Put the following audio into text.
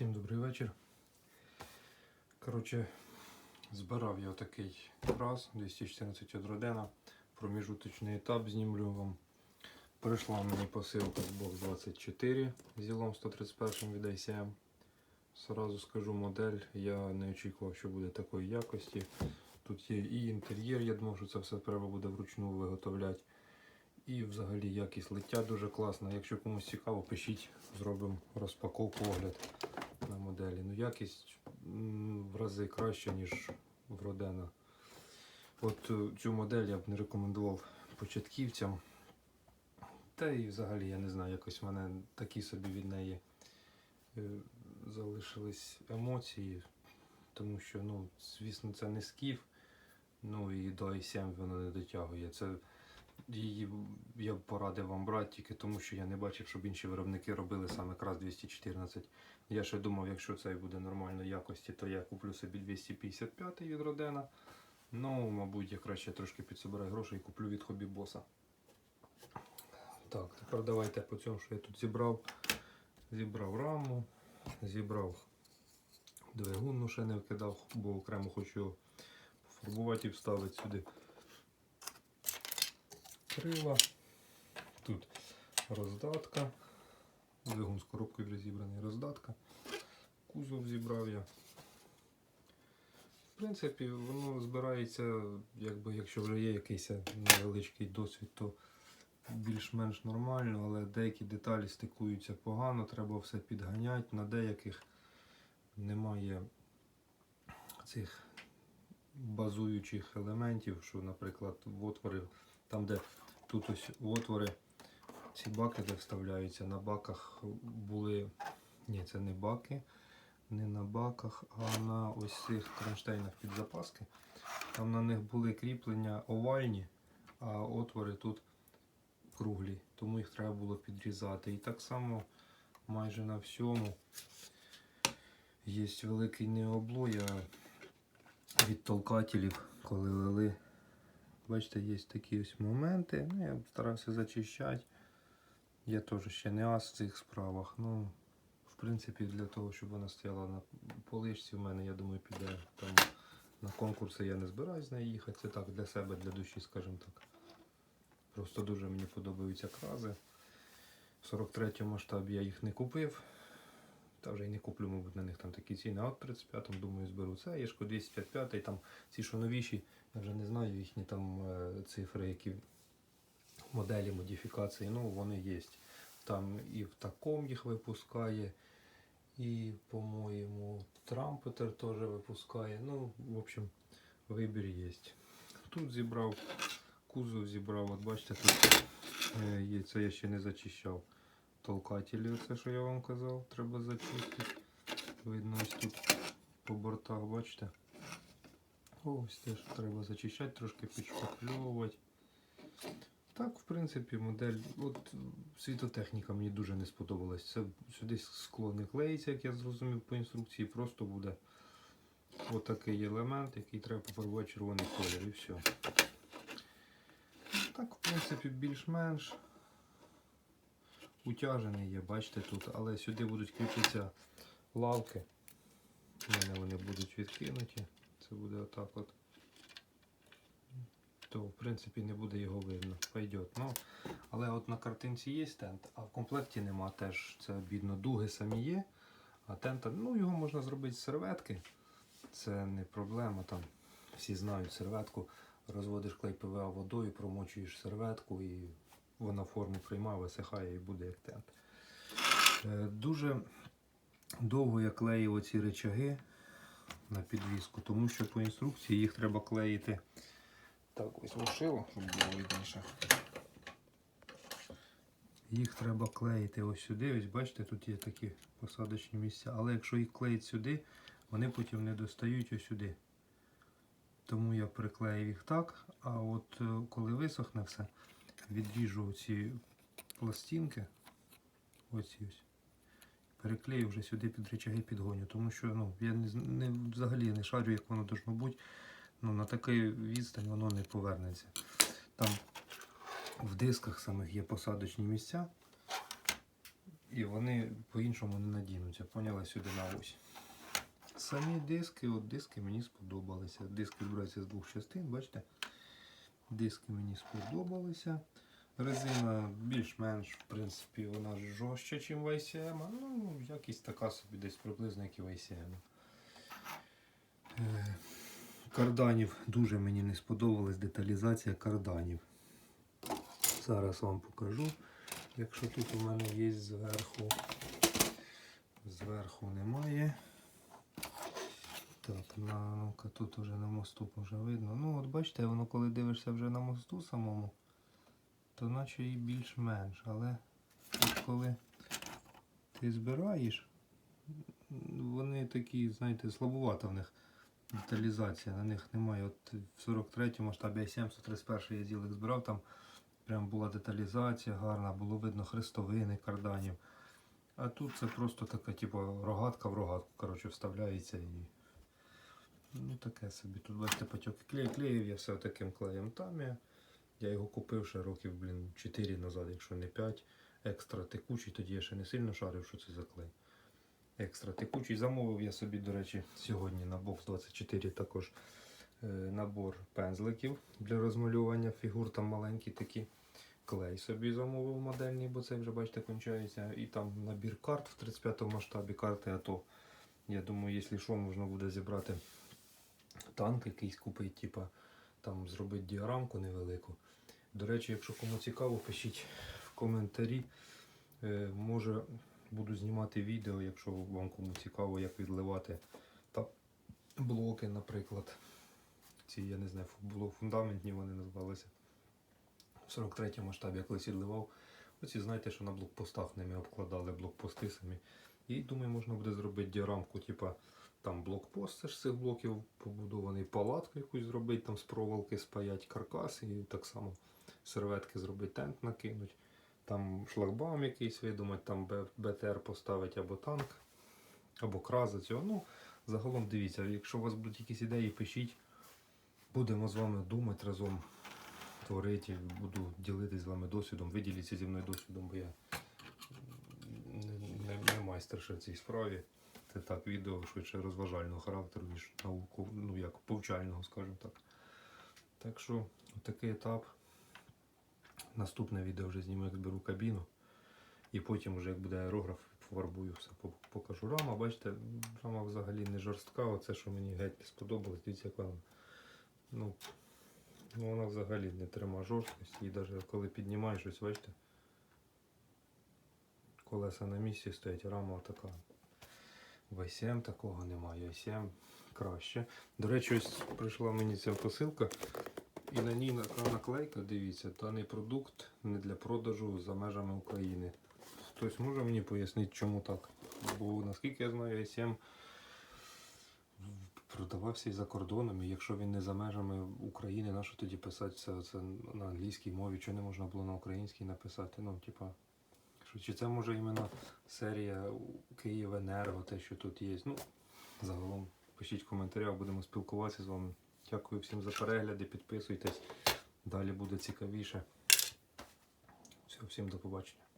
Всім добрий вечір. Коротше, збирав я такий раз 214 одродена. Проміжуточний етап знімлю вам. Прийшла мені посилка з бокс 24 з зілом 131 від ICM. Сразу скажу модель, я не очікував, що буде такої якості. Тут є і інтер'єр, я думав, що це все треба буде вручну виготовляти. І взагалі якість лиття дуже класна. Якщо комусь цікаво, пишіть, зробимо розпаковку огляд на моделі. Ну, якість в рази краще, ніж в Родена. От е, цю модель я б не рекомендував початківцям. Та і взагалі я не знаю, якось в мене такі собі від неї е, залишились емоції. Тому що, ну, звісно, це не скіф. Ну і до i7 воно не дотягує. Це Її я б порадив вам брати тільки тому, що я не бачив, щоб інші виробники робили саме якраз 214. Я ще думав, якщо цей буде нормальної якості, то я куплю собі 255 від Родена. Ну, мабуть, я краще трошки підсобираю грошей і куплю від хобі боса. Так, тепер давайте по цьому, що я тут зібрав. Зібрав раму, зібрав двигун, ну ще не вкидав, бо окремо хочу пофарбувати і вставити сюди крила. Тут роздатка. Двигун з коробкою вже зібраний роздатка. Кузов зібрав я. В принципі, воно збирається, якби, якщо вже є якийсь невеличкий досвід, то більш-менш нормально, але деякі деталі стикуються погано, треба все підганяти. На деяких немає цих базуючих елементів, що, наприклад, в отвори, там, де тут ось отвори, ці баки, де вставляються, на баках були. Ні, це не баки, не на баках, а на ось цих кронштейнах під запаски. Там на них були кріплення овальні, а отвори тут круглі, тому їх треба було підрізати. І так само майже на всьому є великий необлой, а від толкателів, коли лили. Бачите, є такі ось моменти. Ну, я старався зачищати. Я теж ще не ас в цих справах. Ну, в принципі, для того, щоб вона стояла на поличці, в мене, я думаю, піде там на конкурси я не збираюсь з їхати. Це так для себе, для душі, скажімо так. Просто дуже мені подобаються крази. В 43 масштабі я їх не купив. Та вже й не куплю, мабуть, на них там такі ціни. А от 35-му, думаю, зберу це. Єшко 255 там ці, що новіші, я вже не знаю їхні там е, цифри, які моделі модифікації, ну вони є. Там і в таком їх випускає, і, по-моєму, Трампетер теж випускає. Ну, в общем, вибір є. Тут зібрав, кузов зібрав, от бачите, тут е, є, це я ще не зачищав. Толкателі, оце що я вам казав, треба зачистити. Видно, ось тут по бортах, бачите. Ось теж треба зачищати, трошки підшпакльовувати. Так, в принципі, модель. От світотехніка мені дуже не сподобалась. Це сюди скло не клеїться, як я зрозумів по інструкції, просто буде отакий елемент, який треба пофарбувати червоний колір і все. Так, в принципі, більш-менш утяжений є, бачите тут, але сюди будуть кріпитися лавки. У мене вони будуть відкинуті. Це буде отак от. То в принципі не буде його видно. Пойдет. Ну, але от на картинці є тент, а в комплекті нема теж. Це бідно, дуги самі є. А тента, ну його можна зробити з серветки. Це не проблема. Там всі знають серветку. Розводиш клей ПВА водою, промочуєш серветку і вона форму приймає, висихає і буде як тент. Е, Дуже довго я клеїв оці речаги на підвіску, тому що по інструкції їх треба клеїти. Так, ось лишило, щоб було видніше. Їх треба клеїти ось сюди. Ось бачите, тут є такі посадочні місця. Але якщо їх клеїть сюди, вони потім не достають ось сюди. Тому я приклеїв їх так. А от е, коли висохне все, відріжу ці пластинки. Оці ось. Переклею вже сюди під речаги підгоню. Тому що ну, я не, не, взагалі не шарю, як воно должно бути. Ну, на такий відстань воно не повернеться. Там в дисках самих є посадочні місця. І вони по-іншому не надінуться. Поняли сюди на ось. Самі диски, от диски мені сподобалися. Диски збираються з двох частин, бачите? Диски мені сподобалися. Резина більш-менш, в принципі, вона жорстче, ніж в ICM. Ну, якість така собі десь приблизно, як і в. Е, Карданів дуже мені не сподобалась деталізація карданів. Зараз вам покажу. Якщо тут у мене є зверху. Зверху немає. Так, ну-ка, тут уже на мосту вже видно. Ну, от бачите, воно коли дивишся вже на мосту самому, то наче і більш-менш. Але от коли ти збираєш, вони такі, знаєте, слабувата в них деталізація, на них немає. От в 43-му масштабі А7 131 я ділик збирав, там прям була деталізація гарна, було видно хрестовини карданів. А тут це просто така, типу, рогатка в рогатку, коротше, вставляється і. Ну таке собі. Тут бачите потьоки клею. Клеїв я все таким клеєм там. Я, його купив ще років, блін, 4 назад, якщо не 5. Екстра текучий, тоді я ще не сильно шарив, що це за клей. Екстра текучий. Замовив я собі, до речі, сьогодні на Box 24 також е, набор пензликів для розмалювання фігур, там маленькі такі. Клей собі замовив модельний, бо це вже бачите кончається. І там набір карт в 35 масштабі карти АТО. Я думаю, якщо що, можна буде зібрати танк якийсь купити, типа там зробити діарамку невелику. До речі, якщо кому цікаво, пишіть в коментарі. Е, може буду знімати відео, якщо вам кому цікаво, як відливати та блоки, наприклад. Ці, я не знаю, було фундаментні вони називалися. В 43 масштабі я колись відливав. Оці знаєте, що на блокпостах ними обкладали блокпости самі. І думаю, можна буде зробити діарамку, типа там блокпост з цих блоків побудований, палатку якусь зробити, там з проволоки спаять каркас і так само серветки зробити, тент накинуть. Там шлагбаум якийсь видумати, там БТР поставити або танк, або краза цього. Ну, загалом дивіться, якщо у вас будуть якісь ідеї, пишіть. Будемо з вами думати разом, творити, буду ділитися з вами досвідом, виділіться зі мною досвідом, бо я не, не, не майстер ще в цій справі. Це так, відео швидше розважального характеру, ніж науку, ну як повчального, скажімо так. Так що такий етап. Наступне відео вже зніму, як зберу кабіну. І потім, вже як буде аерограф, пофарбую все, покажу. Рама, бачите, рама взагалі не жорстка, оце, що мені геть не сподобалось, дивіться, яка вона. Ну, ну вона взагалі не тримає жорсткості. І навіть коли піднімаєш щось, бачите, колеса на місці стоять, рама така. В i7 такого немає, i7 краще. До речі, ось прийшла мені ця посилка. І на ній така наклейка, дивіться, даний продукт не для продажу за межами України. Хтось може мені пояснити, чому так? Бо наскільки я знаю, i7 продавався і за кордоном, і якщо він не за межами України, на що тоді писати це, це на англійській мові, чого не можна було на українській написати? Ну, типа, що, чи це може іменно серія Київенерго, те, що тут є. Ну, загалом пишіть в коментарях, будемо спілкуватися з вами. Дякую всім за перегляди, підписуйтесь. Далі буде цікавіше. Все, всім до побачення.